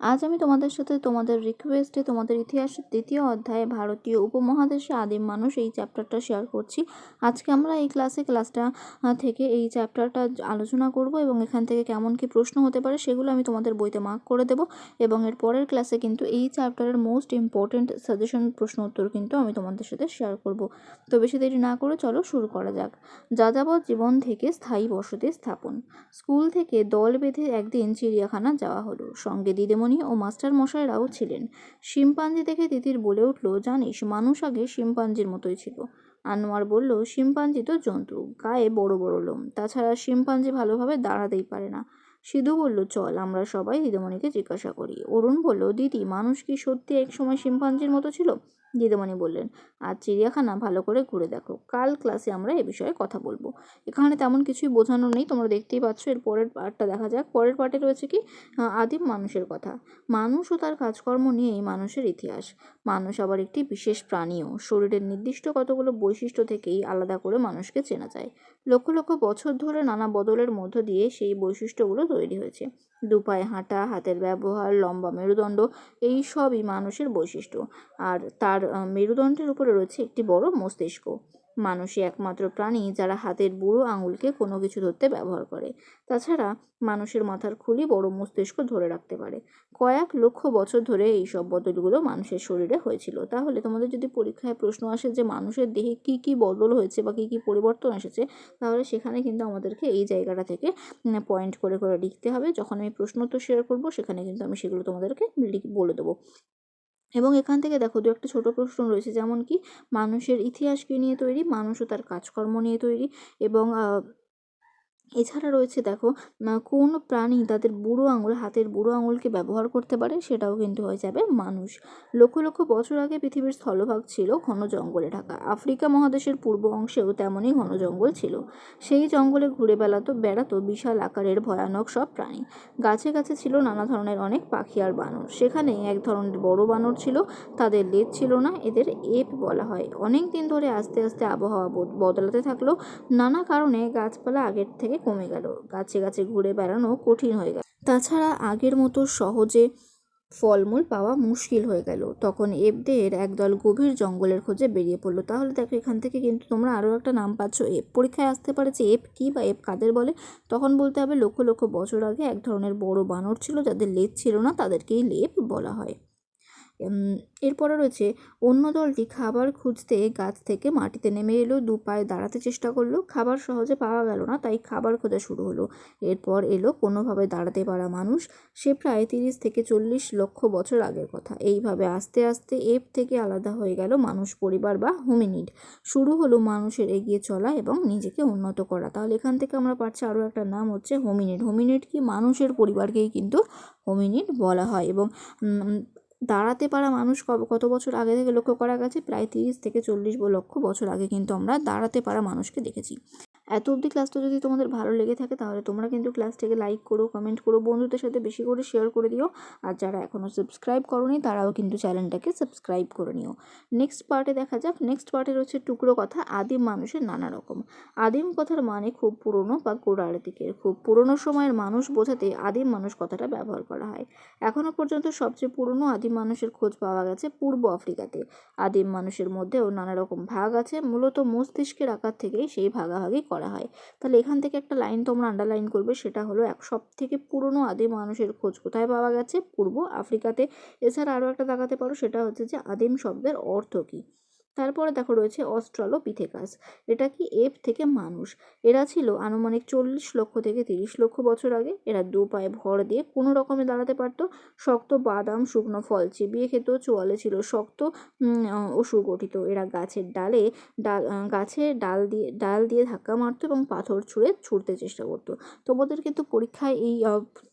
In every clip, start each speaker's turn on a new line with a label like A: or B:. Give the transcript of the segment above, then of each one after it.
A: আজ আমি তোমাদের সাথে তোমাদের রিকোয়েস্টে তোমাদের ইতিহাসের দ্বিতীয় অধ্যায়ে ভারতীয় উপমহাদেশে আদিম মানুষ এই চ্যাপ্টারটা শেয়ার করছি। আজকে আমরা এই ক্লাসে ক্লাসটা থেকে এই চ্যাপ্টারটা আলোচনা করব এবং এখান থেকে কেমন কি প্রশ্ন হতে পারে সেগুলো আমি তোমাদের বইতে মার্ক করে দেবো এবং এর পরের ক্লাসে কিন্তু এই চ্যাপ্টারের মোস্ট ইম্পর্টেন্ট সাজেশন প্রশ্ন উত্তর কিন্তু আমি তোমাদের সাথে শেয়ার করব। তো বেশি দেরি না করে চলো শুরু করা যাক। যাযাবর জীবন থেকে স্থায়ী বসতি স্থাপন। স্কুল থেকে দল বেঁধে একদিন চিড়িয়াখানা যাওয়া হলো। সঙ্গে দিদিমণি ও মাস্টার মশাইরাও ছিলেন। শিম্পাঞ্জি দেখে তিতির বলে উঠল, জানিস, মানুষ আগে শিম্পাঞ্জির মতোই ছিল। আনোয়ার বলল, শিম্পাঞ্জি তো জন্তু, গায়ে বড় বড় লোম। তাছাড়া শিম্পাঞ্জি ভালোভাবে দাঁড়াতেই পারে না। সিধু বলল, চল, আমরা সবাই দিদিমণিকে জিজ্ঞাসা করি। অরুণ বলল, দিদি, মানুষ কি সত্যি এক সময় শিম্পাঞ্জির মতো ছিল? দিদিমণি বললেন আজ চিড়িয়াখানা ভালো করে ঘুরে দেখো। কাল ক্লাসে আমরা এ বিষয়ে কথা বলব। এখানে তেমন কিছুই বোঝানো নেই, তোমরা দেখতেই পাচ্ছ। এর পরের পার্টটা দেখা যাক। পরের পার্টে রয়েছে কি? আদিম মানুষের কথা। মানুষ ও তার কাজকর্ম নিয়েই মানুষের ইতিহাস। মানুষ আবার একটি বিশেষ প্রাণীও। শরীরের নির্দিষ্ট কতগুলো বৈশিষ্ট্য থেকেই আলাদা করে মানুষকে চেনা যায়। লক্ষ লক্ষ বছর ধরে নানা বদলের মধ্য দিয়ে সেই বৈশিষ্ট্যগুলো তৈরি হয়েছে। দুপায়ে হাঁটা, হাতের ব্যবহার, লম্বা মেরুদণ্ড, এই সবই মানুষের বৈশিষ্ট্য। আর তার মেরুদণ্ডের উপরে রয়েছে একটি বড় মস্তিষ্ক। মানুষই একমাত্র প্রাণী যারা হাতের বুড়ো আঙুলকে কোনো কিছু ধরতে ব্যবহার করে। তাছাড়া মানুষের মাথার খুলি বড় মস্তিষ্ক ধরে রাখতে পারে। কয়েক লক্ষ বছর ধরে এই সব বদলগুলো মানুষের শরীরে হয়েছিল। তাহলে তোমাদের যদি পরীক্ষায় প্রশ্ন আসে যে মানুষের দেহে কি কি বদল হয়েছে বা কী কী পরিবর্তন এসেছে, তাহলে সেখানে কিন্তু আমাদেরকে এই জায়গাটা থেকে পয়েন্ট করে করে লিখতে হবে। যখন আমি প্রশ্ন তো শেয়ার করব, সেখানে কিন্তু আমি সেগুলো তোমাদেরকে বলে দেবো। এবং এখান থেকে দেখো দু একটা ছোটো প্রশ্ন রয়েছে, যেমন কি, মানুষের ইতিহাসকে নিয়ে তৈরি, মানুষও তার কাজকর্ম নিয়ে তৈরি এবং এছাড়া রয়েছে দেখো কোন প্রাণী তাদের বুড়ো আঙুল, হাতের বুড়ো আঙুলকে ব্যবহার করতে পারে সেটাও কিন্তু হয়ে যাবে মানুষ। লক্ষ লক্ষ বছর আগে পৃথিবীর স্থলভাগ ছিল ঘন জঙ্গলে ঢাকা। আফ্রিকা মহাদেশের পূর্ব অংশেও তেমনই ঘন জঙ্গল ছিল। সেই জঙ্গলে ঘুরে বেড়াতো বেড়াতো বিশাল আকারের ভয়ানক সব প্রাণী। গাছে গাছে ছিল নানা ধরনের অনেক পাখি আর বানর। সেখানে এক ধরনের বড় বানর ছিল, তাদের লেজ ছিল না, এদের এপ বলা হয়। অনেক দিন ধরে আস্তে আস্তে আবহাওয়া বদলাতে থাকল নানা কারণে গাছপালা আগের থেকে কমে গেল। গাছে গাছে ঘুরে বেড়ানো কঠিন হয়ে গেল। তাছাড়া আগের মতো সহজে ফলমূল পাওয়া মুশকিল হয়ে গেল। তখন এপদের একদল গভীর জঙ্গলের খোঁজে বেরিয়ে পড়ল। তাহলে দেখো, এখান থেকে কিন্তু তোমরা আরও একটা নাম পাচ্ছ। এপ পরীক্ষায় আসতে পারে যে এপ কী বা এপ কাদের বলে, তখন বলতে হবে লক্ষ লক্ষ বছর আগে এক ধরনের বড় বানর ছিল যাদের লেজ ছিল না, তাদেরকেই লেপ বলা হয়। এরপরে রয়েছে, অন্য দলটি খাবার খুঁজতে গাছ থেকে মাটিতে নেমে এলো, দু পায়ে দাঁড়াতে চেষ্টা করল, খাবার সহজে পাওয়া গেল না, তাই খাবার খোঁজা শুরু হলো। এরপর এলো কোনোভাবে দাঁড়াতে পারা মানুষ, সে প্রায় তিরিশ থেকে চল্লিশ লক্ষ বছর আগের কথা। এইভাবে আস্তে আস্তে এপ থেকে আলাদা হয়ে গেল মানুষ, পরিবার বা হোমিনিড। শুরু হলো মানুষের এগিয়ে চলা এবং নিজেকে উন্নত করা। তাহলে এখান থেকে আমরা পাচ্ছি আরও একটা নাম হচ্ছে হোমিনিড। হোমিনিড কি মানুষের পরিবারকেই কিন্তু হোমিনিড বলা হয় এবং দাঁড়াতে পারা মানুষ কত বছর আগে থেকে লক্ষ্য করা গেছে? প্রায় তিরিশ থেকে চল্লিশ লক্ষ বছর আগে কিন্তু আমরা দাঁড়াতে পারা মানুষকে দেখেছি। এত অবধি ক্লাসটা যদি তোমাদের ভালো লেগে থাকে, তাহলে তোমরা কিন্তু ক্লাসটাকে লাইক করো কমেন্ট করো, বন্ধুদের সাথে বেশি করে শেয়ার করে দিও। আর যারা এখনও সাবস্ক্রাইব করনি, তারাও কিন্তু চ্যানেলটাকে সাবস্ক্রাইব করে নিও। নেক্সট পার্টে দেখা যাক। নেক্সট পার্টে রয়েছে টুকরো কথা, আদিম মানুষের নানা রকম। আদিম কথার মানে খুব পুরনো বা গোড়ার দিকের। খুব পুরনো সময়ের মানুষ বোঝাতে আদিম মানুষ কথাটা ব্যবহার করা হয়। এখনও পর্যন্ত সবচেয়ে পুরনো আদিম মানুষের খোঁজ পাওয়া গেছে পূর্ব আফ্রিকাতে। আদিম মানুষের মধ্যেও নানা রকম ভাগ আছে। মূলত মস্তিষ্কের আকার থেকেই সেই ভাগাভাগি করা হয়। তাহলে এখান থেকে একটা লাইন তোমরা আন্ডারলাইন করবে, সেটা হলো এক সব থেকে পুরনো আদিম মানুষের খোঁজ। কোথায় পাওয়া গেছে? পূর্ব আফ্রিকাতে। এছাড়া আরও একটা দেখাতে পারো, সেটা হচ্ছে যে আদিম শব্দের অর্থ কী? তারপরে দেখো রয়েছে অস্ট্রালোপিথেকাস। এটা কি এপ থেকে মানুষ? এরা ছিল আনুমানিক চল্লিশ লক্ষ থেকে তিরিশ লক্ষ বছর আগে। এরা দু পায়ে ভর দিয়ে কোনো রকমে দাঁড়াতে পারতো। শক্ত বাদাম, শুকনো ফল চিবিয়ে খেত, চোয়ালে ছিল শক্ত ও সুগঠিত। এরা গাছের ডালে ডাল গাছে ডাল দিয়ে ডাল দিয়ে ধাক্কা মারতো এবং পাথর ছুঁড়ে ছুটতে চেষ্টা করতো। তোমাদের কিন্তু পরীক্ষায় এই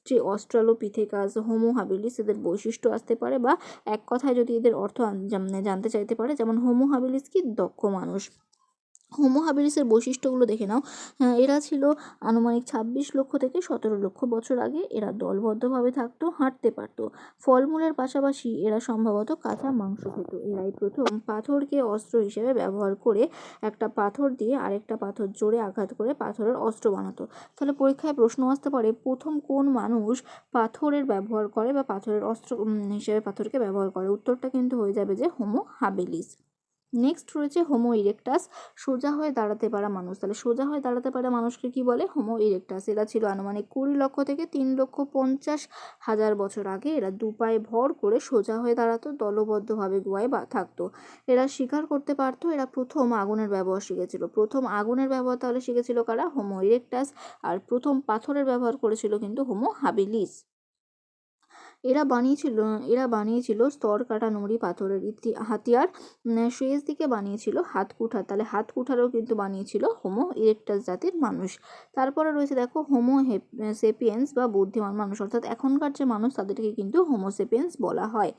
A: যে অস্ট্রালোপিথেকাস, হোমো হাবিলিস এদের বৈশিষ্ট্য আসতে পারে বা এক কথায় যদি এদের অর্থ জানতে চাইতে পারে, যেমন হোমো হাবিলিস কি দক্ষ মানুষ? হোমো হাবিলিসের বৈশিষ্ট্যগুলো দেখে নাও। হ্যাঁ, এরা ছিল আনুমানিক ছাব্বিশ লক্ষ থেকে সতেরো লক্ষ বছর আগে এরা দলবদ্ধভাবে থাকতো হাঁটতে পারতো। ফলমূলের পাশাপাশি এরা সম্ভবত কাঁচা মাংস খেত। এরাই প্রথম পাথরকে অস্ত্র হিসেবে ব্যবহার করে একটা পাথর দিয়ে আরেকটা পাথর জোরে আঘাত করে পাথরের অস্ত্র বানাতো। তাহলে পরীক্ষায় প্রশ্ন আসতে পারে প্রথম কোন মানুষ পাথরের ব্যবহার করে বা পাথরের অস্ত্র হিসেবে পাথরকে ব্যবহার করে? উত্তরটা কিন্তু হয়ে যাবে যে হোমো হাবিলিস নেক্সট রয়েছে হোমো ইরেকটাস সোজা হয়ে দাঁড়াতে পারা মানুষ। তাহলে সোজা হয়ে দাঁড়াতে পারা মানুষকে কি বলে? হোমো ইরেকটাস এরা ছিল আনুমানিক কুড়ি লক্ষ থেকে তিন লক্ষ পঞ্চাশ হাজার বছর আগে এরা দু পায়ে ভর করে সোজা হয়ে দাঁড়াতো, দলবদ্ধভাবে গুহায় বা থাকতো। এরা শিকার করতে পারতো, এরা প্রথম আগুনের ব্যবহার শিখেছিল। প্রথম আগুনের ব্যবহার তাহলে শিখেছিল কারা? হোমো ইরেকটাস আর প্রথম পাথরের ব্যবহার করেছিল কিন্তু হোমো হাবিলিস এরা বানিয়েছিল এরা বানিয়েছিল স্তর কাটা নুড়ি, পাথরের ইতি, হাতিয়ার শেষ দিকে বানিয়েছিল হাত কুঠার। তাহলে হাত কুঠারও কিন্তু বানিয়েছিল হোমো ইরেকটাস জাতির মানুষ। তারপরে রয়েছে দেখো হোমো সেপিয়েন্স বা বুদ্ধিমান মানুষ। অর্থাৎ এখনকার যে মানুষ, তাদেরকে কিন্তু হোমো সেপিয়েন্স বলা হয়।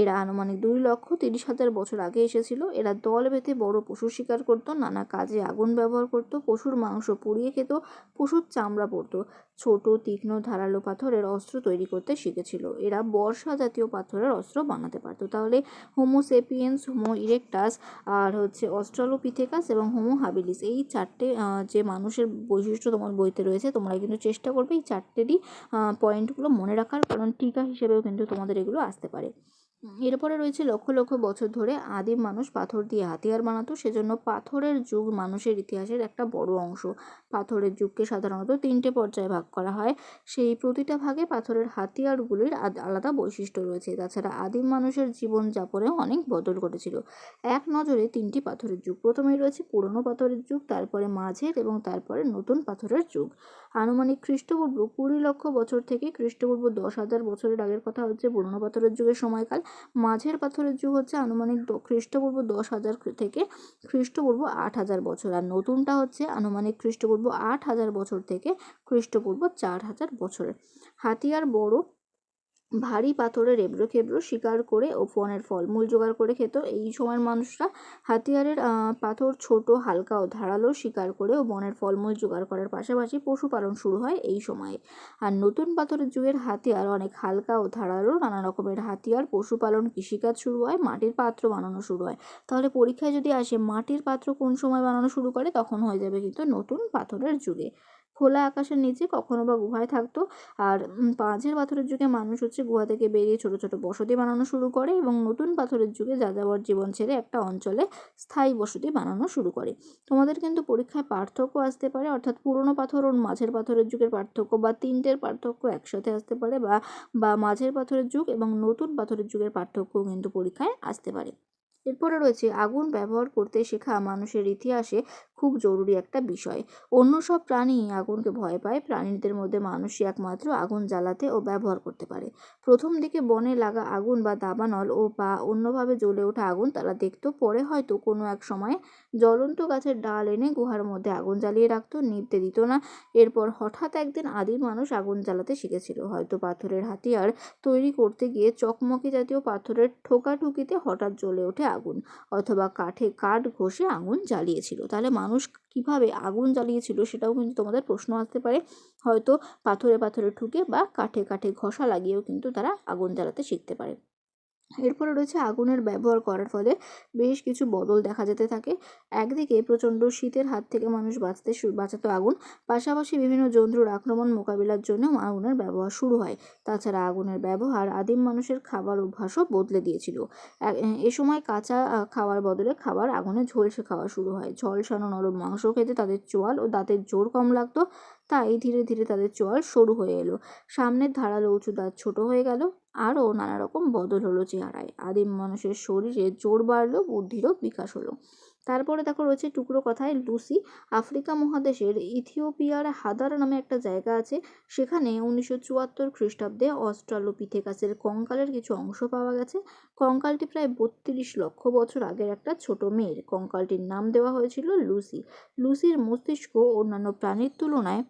A: এরা আনুমানিক দুই লক্ষ তিরিশ হাজার বছর আগে এসেছিল। এরা দল বেঁধে বড় পশু শিকার করতো, নানা কাজে আগুন ব্যবহার করতো, পশুর মাংস পুড়িয়ে খেত, পশুর চামড়া পড়তো ছোট, তীক্ষ্ণ, ধারালো পাথরের অস্ত্র তৈরি করতে শিখেছিল। এরা বর্ষা জাতীয় পাথরের অস্ত্র বানাতে পারতো। তাহলে হোমো সেপিয়েন্স হোমো ইরেকটাস আর হচ্ছে অস্ট্রালোপিথেকাস এবং হোমো হাবিলিস এই চারটে যে মানুষের বৈশিষ্ট্য তোমার বইতে রয়েছে, তোমরা কিন্তু চেষ্টা করবে এই চারটেরই পয়েন্টগুলো মনে রাখার, কারণ টিকা হিসেবেও কিন্তু তোমাদের এগুলো আসতে পারে। এরপরে রয়েছে লক্ষ লক্ষ বছর ধরে আদিম মানুষ পাথর দিয়ে হাতিয়ার বানাতো, সেজন্য পাথরের যুগ মানুষের ইতিহাসের একটা বড় অংশ। পাথরের যুগকে সাধারণত তিনটে পর্যায়ে ভাগ করা হয়। সেই প্রতিটা ভাগে পাথরের হাতিয়ারগুলির আলাদা বৈশিষ্ট্য রয়েছে। তাছাড়া আদিম মানুষের জীবনযাপনেও অনেক বদল ঘটেছিল। এক নজরে তিনটি পাথরের যুগ। প্রথমেই রয়েছে পুরনো পাথরের যুগ, তারপরে মাঝের এবং তারপরে নতুন পাথরের যুগ। আনুমানিক খ্রিস্টপূর্ব কুড়ি লক্ষ বছর থেকে খ্রিস্টপূর্ব দশ হাজার বছরের আগের কথা হচ্ছে পুরনো পাথরের যুগের সময়কাল। মাঝের পাথরের যুগ হচ্ছে আনুমানিক খ্রিস্টপূর্ব দশ হাজার থেকে খ্রিস্টপূর্ব আট হাজার বছর, আর নতুনটা হচ্ছে আনুমানিক খ্রিস্টপূর্ব আট হাজার বছর থেকে খ্রিস্টপূর্ব চার হাজার বছরের। হাতিয়ার বড় ভারী পাথরের এবড়ো খেবড়ো শিকার করে ও ফোনের ফলমূল জোগাড় করে খেত এই সময়ের মানুষরা। হাতিয়ারের পাথর ছোট, হালকা ও ধারালো শিকার করে ও বনের ফলমূল জোগাড় করার পাশাপাশি পশুপালন শুরু হয় এই সময়ে। আর নতুন পাথরের যুগের হাতিয়ার অনেক হালকা ও ধারালো, নানা রকমের হাতিয়ার, পশুপালন, কৃষিকাজ শুরু হয়, মাটির পাত্র বানানো শুরু হয়। তাহলে পরীক্ষায় যদি আসে মাটির পাত্র কোন সময় বানানো শুরু করে, তখন হয়ে যাবে কিন্তু নতুন পাথরের যুগে। খোলা আকাশের নিচে কখনো বা গুহায় থাকতো। আর মাঝের পাথরের যুগে মানুষ হচ্ছে গুহা থেকে বেরিয়ে ছোট ছোট বসতি বানানো শুরু করে এবং নতুন পাথরের যুগে যাযাবর জীবন ছেড়ে একটা অঞ্চলে স্থায়ী বসতি বানানো শুরু করে। তোমাদের কিন্তু পরীক্ষায় পার্থক্য আসতে পারে, অর্থাৎ পুরনো পাথর ও মাঝের পাথরের যুগের পার্থক্য বা তিনটের পার্থক্য একসাথে আসতে পারে বা বা মাঝের পাথরের যুগ এবং নতুন পাথরের যুগের পার্থক্য কিন্তু পরীক্ষায় আসতে পারে। এরপরে রয়েছে আগুন ব্যবহার করতে শেখা মানুষের ইতিহাসে খুব জরুরি একটা বিষয়। অন্য সব প্রাণী আগুনকে ভয় পায়, প্রাণীদের মধ্যে মানুষই একমাত্র আগুন জ্বালাতে ও ব্যবহার করতে পারে। প্রথম দিকে বনে লাগা আগুন বা দাবানল ও বা অন্যভাবে জ্বলে ওঠা আগুন তারা দেখতো, পরে হয়তো কোনো এক সময় জ্বলন্ত গাছের ডাল এনে গুহার মধ্যে আগুন জ্বালিয়ে রাখতো, নিভতে দিত না। এরপর হঠাৎ একদিন আদিম মানুষ আগুন জ্বালাতে শিখেছিল। হয়তো পাথরের হাতিয়ার তৈরি করতে গিয়ে চকমকি জাতীয় পাথরের ঠোকাঠুকিতে হঠাৎ জ্বলে ওঠে আগুন অথবা কাঠে কাঠ ঘষে আগুন জ্বালিয়েছিল। তাহলে মানুষ কীভাবে আগুন জ্বালিয়েছিল সেটাও কিন্তু তোমাদের প্রশ্ন আসতে পারে। হয়তো পাথরে পাথরে ঠুকে বা কাঠে কাঠে ঘষা লাগিয়েও কিন্তু তারা আগুন জ্বালাতে শিখতে পারে। এরপরে রয়েছে আগুনের ব্যবহার করার ফলে বেশ কিছু বদল দেখা যেতে থাকে। একদিকে প্রচণ্ড শীতের হাত থেকে মানুষ বাঁচতে বাঁচাতো আগুন। পাশাপাশি বিভিন্ন জন্তুর আক্রমণ মোকাবিলার জন্য আগুনের ব্যবহার শুরু হয়। তাছাড়া আগুনের ব্যবহার আদিম মানুষের খাবার অভ্যাসও বদলে দিয়েছিল। এ সময় কাঁচা খাওয়ার বদলে খাবার আগুনে ঝলসে খাওয়া শুরু হয়। ঝলসানো নরম মাংস খেতে তাদের চোয়াল ও দাঁতের জোর কম লাগতো। তাই ধীরে ধীরে তাদের চোয়াল সরু হয়ে এলো। সামনের ধারালো উঁচু দাঁত ছোট হয়ে গেল। আরও নানা রকম বদল হলো চেহারায়। আদিম মানুষের শরীরে জোর বাড়লো, বুদ্ধিরও বিকাশ হলো। তারপরে দেখো রয়েছে টুকরো কথায় লুসি। আফ্রিকা মহাদেশের ইথিওপিয়ার হাদার নামে একটা জায়গা আছে। সেখানে উনিশশো চুয়াত্তর খ্রিস্টাব্দে অস্ট্রালোপিথেকাসের কঙ্কালের কিছু অংশ পাওয়া গেছে। কঙ্কালটি প্রায় বত্রিশ লক্ষ বছর আগের একটা ছোট মেয়ের। কঙ্কালটির নাম দেওয়া হয়েছিল লুসি। লুসির মস্তিষ্ক অন্যান্য প্রাণীর তুলনায়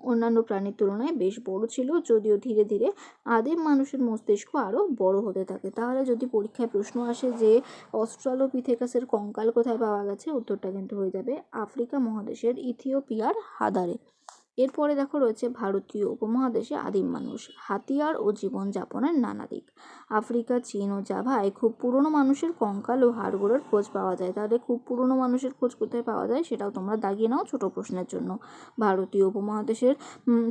A: অন্যান্য প্রাণীর তুলনায় বেশ বড় ছিল, যদিও ধীরে ধীরে আদিম মানুষের মস্তিষ্ক আরও বড় হতে থাকে। তাহলে যদি পরীক্ষায় প্রশ্ন আসে যে অস্ট্রালোপিথেকাসের কঙ্কাল কোথায় পাওয়া গেছে, উত্তরটা কিন্তু হয়ে যাবে আফ্রিকা মহাদেশের ইথিওপিয়ার হাদারে। এরপরে দেখো রয়েছে ভারতীয় উপমহাদেশে আদিম মানুষ। হাতিয়ার ও জীবনযাপনের নানা দিক। আফ্রিকা, চীন ও জাভায় খুব পুরনো মানুষের কঙ্কাল ও হাড়গোড়ের খোঁজ পাওয়া যায়। তাহলে খুব পুরনো মানুষের খোঁজ কোথায় পাওয়া যায় সেটাও তোমরা দাগিয়ে নাও ছোট প্রশ্নের জন্য। ভারতীয় উপমহাদেশের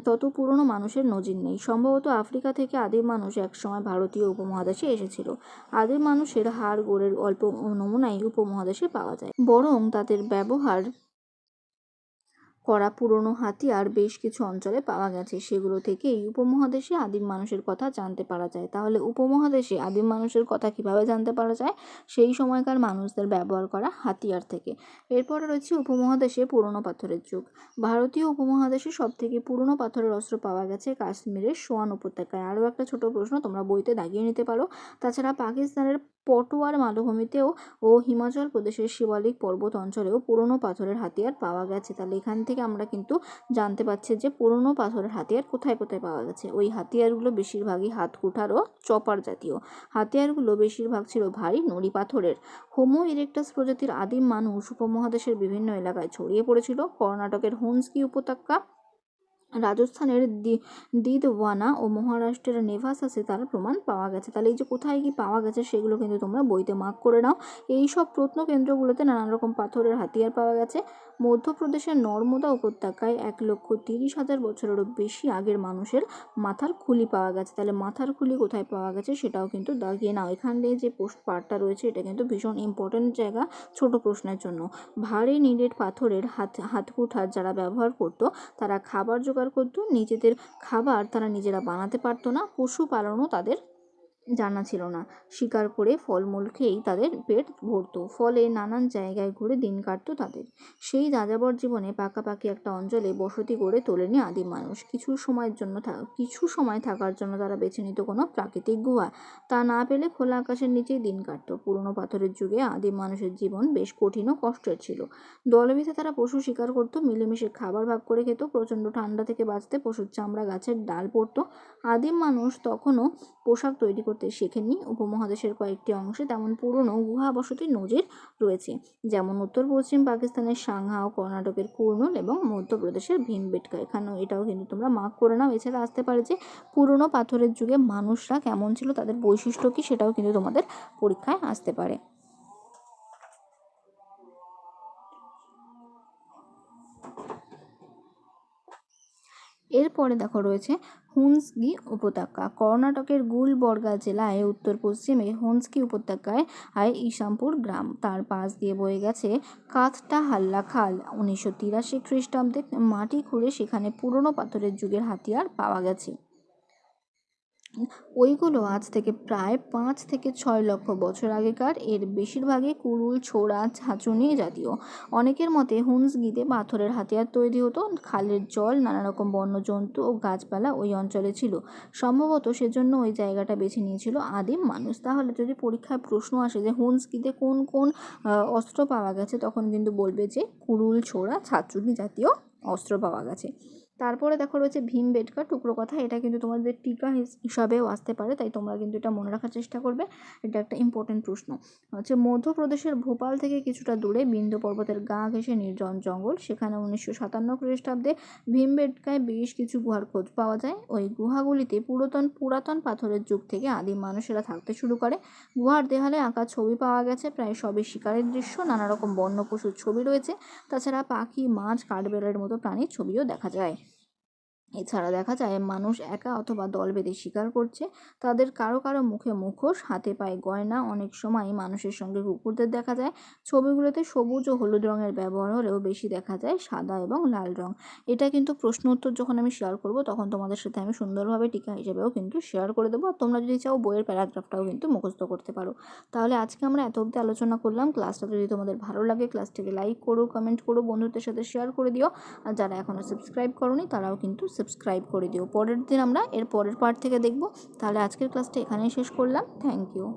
A: তত পুরনো মানুষের নজির নেই। সম্ভবত আফ্রিকা থেকে আদিম মানুষ একসময় ভারতীয় উপমহাদেশে এসেছিল। আদিম মানুষের হাড় গোড়ের অল্প নমুনাই উপমহাদেশে পাওয়া যায়। বরং তাদের ব্যবহার করা পুরনো হাতিয়ার বেশ কিছু অঞ্চলে পাওয়া গেছে। সেগুলো থেকেই উপমহাদেশে আদিম মানুষের কথা জানতে পারা যায়। তাহলে উপমহাদেশে আদিম মানুষের কথা কীভাবে জানতে পারা যায়? সেই সময়কার মানুষদের ব্যবহার করা হাতিয়ার থেকে। এরপরে রয়েছে উপমহাদেশে পুরনো পাথরের যুগ। ভারতীয় উপমহাদেশে সব থেকে পুরনো পাথরের অস্ত্র পাওয়া গেছে কাশ্মীরের সোয়ান উপত্যকায়। আরও একটা ছোট প্রশ্ন, তোমরা বইতে দাগিয়ে নিতে পারো। তাছাড়া পাকিস্তানের পটোয়ার মালভূমিতেও ও হিমাচল প্রদেশের শিবালিক পর্বত অঞ্চলেও পুরনো পাথরের হাতিয়ার পাওয়া গেছে। তাহলে এখান থেকে আমরা কিন্তু জানতে পারছি যে পুরনো পাথরের হাতিয়ার কোথায় কোথায় পাওয়া গেছে। ওই হাতিয়ারগুলো বেশিরভাগই হাত কুঠার ও চপার জাতীয়। হাতিয়ারগুলো বেশিরভাগ ছিল ভারী নুড়ি পাথরের। হোমো ইরেক্টাস প্রজাতির আদিম মানুষ উপমহাদেশের বিভিন্ন এলাকায় ছড়িয়ে পড়েছিল। কর্ণাটকের হুন্সকি উপত্যকা, রাজস্থানের দি, দিদওয়ানা ও মহারাষ্ট্রের নেভাসাসে তার প্রমাণ পাওয়া গেছে। তাহলে এই যে কোথায় কি পাওয়া গেছে সেগুলো কিন্তু তোমরা বইতে মার্ক করে নাও। এই সব প্রত্নকেন্দ্রগুলোতে নানান রকম পাথরের হাতিয়ার পাওয়া গেছে। মধ্যপ্রদেশের নর্মদা উপত্যকায় এক লক্ষ তিরিশ হাজার বছরেরও বেশি আগের মানুষের মাথার খুলি পাওয়া গেছে। তাহলে মাথার খুলি কোথায় পাওয়া গেছে সেটাও কিন্তু দাগিয়ে নাও। এখানে যে পোস্ট পার্টটা রয়েছে, এটা কিন্তু ভীষণ ইম্পর্টেন্ট জায়গা। ছোট প্রশ্নের জন্য। ভারী নিডেড পাথরের হাত হাতকুঠার যারা ব্যবহার করতো, তারা খাবার জোগাড় করতো। নিজেদের খাবার তারা নিজেরা বানাতে পারতো না। পশুপালনও তাদের জানা ছিল না। শিকার করে ফলমূল খেয়েই তাদের পেট ভরতো। ফলে নানান জায়গায় ঘুরে দিন কাটতো তাদের। সেই যাযাবর জীবনে পাকাপাকি একটা অঞ্চলে বসতি গড়ে তোলেনি আদিম মানুষ। কিছু সময়ের জন্য কিছু সময় থাকার জন্য তারা বেছে নিত কোনো প্রাকৃতিক গুহা। তা না পেলে খোলা আকাশের নিচেই দিন কাটতো। পুরনো পাথরের যুগে আদিম মানুষের জীবন বেশ কঠিন ও কষ্টের ছিল। দলবিধে তারা পশু শিকার করতো, মিলেমিশে খাবার ভাগ করে খেত, প্রচণ্ড ঠান্ডা থেকে বাঁচতে পশুর চামড়া গাছের ডাল পড়তো। আদিম মানুষ তখনও পোশাক তৈরি করতে। শেখেননি। উপমহাদেশের কয়েকটি অংশে তেমন পুরনো গুহা বসতির নজির রয়েছে, যেমন উত্তর, পশ্চিম পাকিস্তানের সাংহা ও কর্ণাটকের কুর্নুল এবং মধ্যপ্রদেশের ভীমবেটকা। এখানেও এটাও কিন্তু তোমরা মার্ক করে নাও। এছাড়া আসতে পারে যে পুরনো পাথরের যুগে মানুষরা কেমন ছিল, তাদের বৈশিষ্ট্য কী, সেটাও কিন্তু তোমাদের পরীক্ষায় আসতে পারে। এরপরে দেখো রয়েছে হুন্সগি উপত্যকা। কর্ণাটকের গুলবর্গা জেলায় উত্তর পশ্চিমে হুন্সকি উপত্যকায় আয় ইশামপুর গ্রাম। তার পাশ দিয়ে বয়ে গেছে কাথটা হাল্লা খাল। উনিশশো তিরাশি খ্রিস্টাব্দে মাটি খুঁড়ে সেখানে পুরনো পাথরের যুগের হাতিয়ার পাওয়া গেছে। ওইগুলো আজ থেকে প্রায় পাঁচ থেকে ছয় লক্ষ বছর আগেকার। এর বেশিরভাগই কুড়ুল ছোড়া ছাঁচুনি জাতীয়। অনেকের মতে হুন্স গিতে পাথরের হাতিয়ার তৈরি হতো। খালের জল নানা রকম বন্যজন্তু ও গাছপালা ওই অঞ্চলে ছিল। সম্ভবত সেজন্য ওই জায়গাটা বেছে নিয়েছিল আদিম মানুষ। তাহলে যদি পরীক্ষায় প্রশ্ন আসে যে হুন্স গিতে কোন কোন অস্ত্র পাওয়া গেছে, তখন কিন্তু বলবে যে কুড়ুল ছোড়া ছাঁচুনি জাতীয় অস্ত্র পাওয়া গেছে। তারপরে দেখো রয়েছে ভীম বেটকা, টুকরো কথা। এটা কিন্তু তোমাদের টিকা হিসাবেও আসতে পারে, তাই তোমরা কিন্তু এটা মনে রাখার চেষ্টা করবে। এটা একটা ইম্পর্টেন্ট প্রশ্ন। হচ্ছে মধ্যপ্রদেশের ভোপাল থেকে কিছুটা দূরে বিন্দু পর্বতের গা ঘেঁষে নির্জন জঙ্গল। সেখানে উনিশশো সাতান্ন খ্রিস্টাব্দে ভীম বেটকায় বেশ কিছু গুহার খোঁজ পাওয়া যায়। ওই গুহাগুলিতে পুরাতন পুরাতন পাথরের যুগ থেকে আদিম মানুষেরা থাকতে শুরু করে। গুহার দেহালে আঁকা ছবি পাওয়া গেছে, প্রায় সবই শিকারের দৃশ্য নানা রকম বন্য পশুর ছবি রয়েছে। তাছাড়া পাখি, মাছ কাঠবেড়ার মতো প্রাণীর ছবিও দেখা যায়। এছাড়া দেখা যায় মানুষ একা অথবা দল বেঁধে শিকার করছে। তাদের কারও কারও মুখে মুখোশ, হাতে পায়ে গয়না, অনেক সময় মানুষের সঙ্গে কুকুরদের দেখা যায়। ছবিগুলোতে সবুজ ও হলুদ রঙের ব্যবহার হলেও বেশি দেখা যায় সাদা এবং লাল রং। এটা কিন্তু প্রশ্ন উত্তর যখন আমি শেয়ার করব, তখন তোমাদের সাথে আমি সুন্দরভাবে টিকা হিসেবেও কিন্তু শেয়ার করে দেবো। আর তোমরা যদি চাও, বইয়ের প্যারাগ্রাফটাও কিন্তু মুখস্থ করতে পারো। তাহলে আজকে আমরা এত অবধি আলোচনা করলাম। ক্লাসটা যদি তোমাদের ভালো লাগে ক্লাসটিকে লাইক করো কমেন্ট করো, বন্ধুদের সাথে শেয়ার করে দিও। আর যারা এখনও সাবস্ক্রাইব করোনি, তারাও কিন্তু সাবস্ক্রাইব করে দিও। পরের দিন আমরা এর পরের পার্ট থেকে দেখব। তাহলে আজকের ক্লাসটা এখানেই শেষ করলাম। Thank you